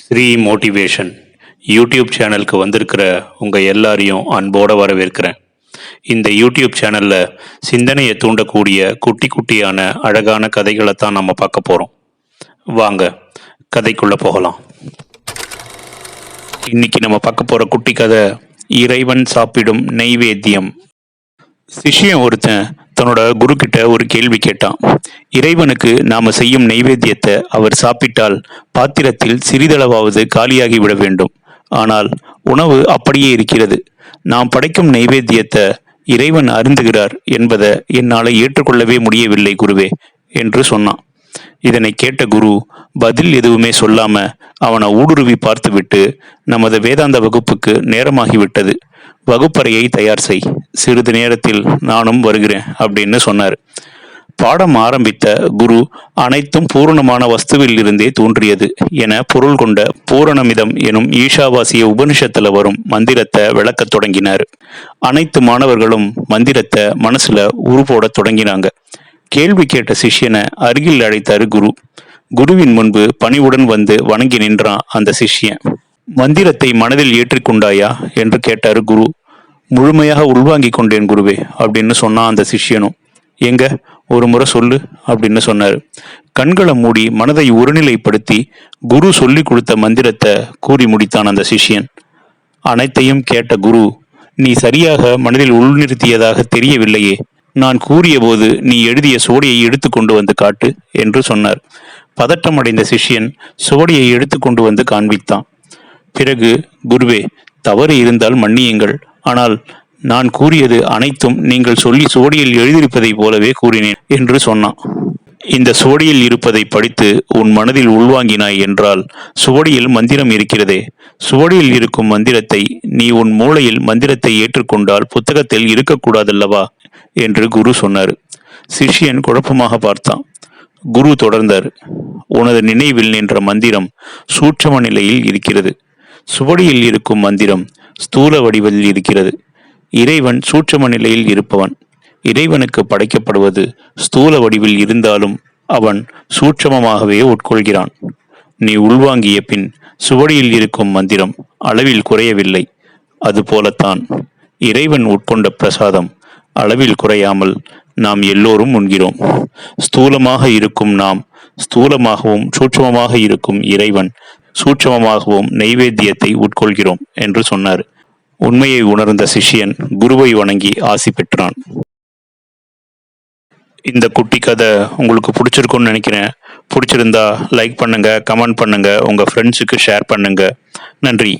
Sri motivation YouTube சேனலுக்கு வந்திருக்கிற உங்கள் எல்லாரையும் அன்போடு வரவேற்கிறேன். இந்த யூடியூப் சேனலில் சிந்தனையை தூண்டக்கூடிய குட்டி குட்டியான அழகான கதைகளை தான் நம்ம பார்க்க போகிறோம் வாங்க கதைக்குள்ளே போகலாம். இன்னைக்கு நம்ம பார்க்க போகிற குட்டி கதை இறைவன் சாப்பிடும் நெய்வேத்தியம் சிஷ்யன் ஒருத்தன் தன்னோட குரு கிட்ட ஒரு கேள்வி கேட்டான். இறைவனுக்கு நாம செய்யும் நைவேத்தியத்தை அவர் சாப்பிட்டால் பாத்திரத்தில் சிறிதளவாவது காலியாகி விட வேண்டும். ஆனால் உணவு அப்படியே இருக்கிறது. நாம் படைக்கும் நைவேத்தியத்தை இறைவன் அருந்துகிறார் என்பதை என்னால் ஏற்றுக்கொள்ளவே முடியவில்லை குருவே என்று சொன்னான். இதனை கேட்ட குரு பதில் எதுவுமே சொல்லாம அவனை ஊடுருவி பார்த்துவிட்டு நமது வேதாந்த வகுப்புக்கு நேரமாகிவிட்டது. வகுப்பறையை தயார் செய். சிறிது நேரத்தில் நானும் வருகிறேன் அப்படின்னு சொன்னார். பாடம் ஆரம்பித்த குரு அனைத்தும் பூரணமான வஸ்துவில் இருந்தே தோன்றியது என பொருள் கொண்ட பூரணமிதம் எனும் ஈஷாவாசிய உபனிஷத்துல வரும் மந்திரத்தை விளக்கத் தொடங்கினார். அனைத்து மாணவர்களும் மந்திரத்தை மனசுல உருப்போட தொடங்கினாங்க. கேள்வி கேட்ட சிஷ்யனை அருகில் அழைத்தாரு குரு. குருவின் முன்பு பணிவுடன் வந்து வணங்கி நின்றான் அந்த சிஷ்யன். மந்திரத்தை மனதில் ஏற்றிக்கொண்டாயா என்று கேட்டாரு குரு. முழுமையாக உள்வாங்கிக் கொண்டேன் குருவே அப்படின்னு சொன்னான் அந்த சிஷ்யனும். எங்க? ஒரு முறை சொல்லு அப்படின்னு சொன்னார். கண்களை மூடி மனதை ஒருநிலைப்படுத்தி குரு சொல்லி கொடுத்த மந்திரத்தை கூறி முடித்தான் அந்த சிஷ்யன். அனைத்தையும் கேட்ட குரு நீ சரியாக மனதில் உள்நிறுத்தியதாக தெரியவில்லையே. நான் கூறியபோது நீ எழுதிய சுவடியை எடுத்து கொண்டு வந்து காட்டு என்று சொன்னார். பதட்டம் அடைந்த சிஷ்யன் சுவடியை எடுத்து கொண்டு வந்து காண்பித்தான். பிறகு குருவே தவறு இருந்தால் மன்னியுங்கள். ஆனால் நான் கூறியது அனைத்தும் நீங்கள் சொல்லி சுவடியில் எழுதியிருப்பதைப் போலவே கூறினேன் என்று சொன்னான். இந்த சுவடியில் இருப்பதை படித்து உன் மனதில் உள்வாங்கினாய் என்றால் சுவடியில் மந்திரம் இருக்கிறதே. சுவடியில் இருக்கும் மந்திரத்தை நீ உன் மூளையில் மந்திரத்தை ஏற்றுக்கொண்டால் புத்தகத்தில் இருக்கக்கூடாதல்லவா? என்று குரு சொன்னார். சிஷ்யன் குழப்பமாக பார்த்தான். குரு தொடர்ந்தார். உனது நினைவில் நின்ற மந்திரம் சூட்சம நிலையில் இருக்கிறது. சுவடியில் இருக்கும் மந்திரம் ஸ்தூல வடிவில் இருக்கிறது. இறைவன் சூட்சம நிலையில் இருப்பவன். இறைவனுக்கு படைக்கப்படுவது ஸ்தூல வடிவில் இருந்தாலும் அவன் சூட்சமமாகவே உட்கொள்கிறான். நீ உள்வாங்கிய பின் சுவடியில் இருக்கும் மந்திரம் அளவில் குறையவில்லை. அதுபோலத்தான் இறைவன் உட்கொண்ட பிரசாதம் அளவில் குறையாமல் நாம் எல்லோரும் உண்கிறோம். ஸ்தூலமாக இருக்கும் நாம் ஸ்தூலமாகவும் சூட்சமமாக இருக்கும் இறைவன் சூட்சமமாகவும் நைவேத்தியத்தை உட்கொள்கிறோம் என்று சொன்னார். உண்மையை உணர்ந்த சிஷ்யன் குருவை வணங்கி ஆசி பெற்றான். இந்த குட்டி கதை உங்களுக்கு பிடிச்சிருக்கும்னு நினைக்கிறேன். பிடிச்சிருந்தா லைக் பண்ணுங்க கமெண்ட் பண்ணுங்க உங்க ஃப்ரெண்ட்ஸுக்கு ஷேர் பண்ணுங்க. நன்றி.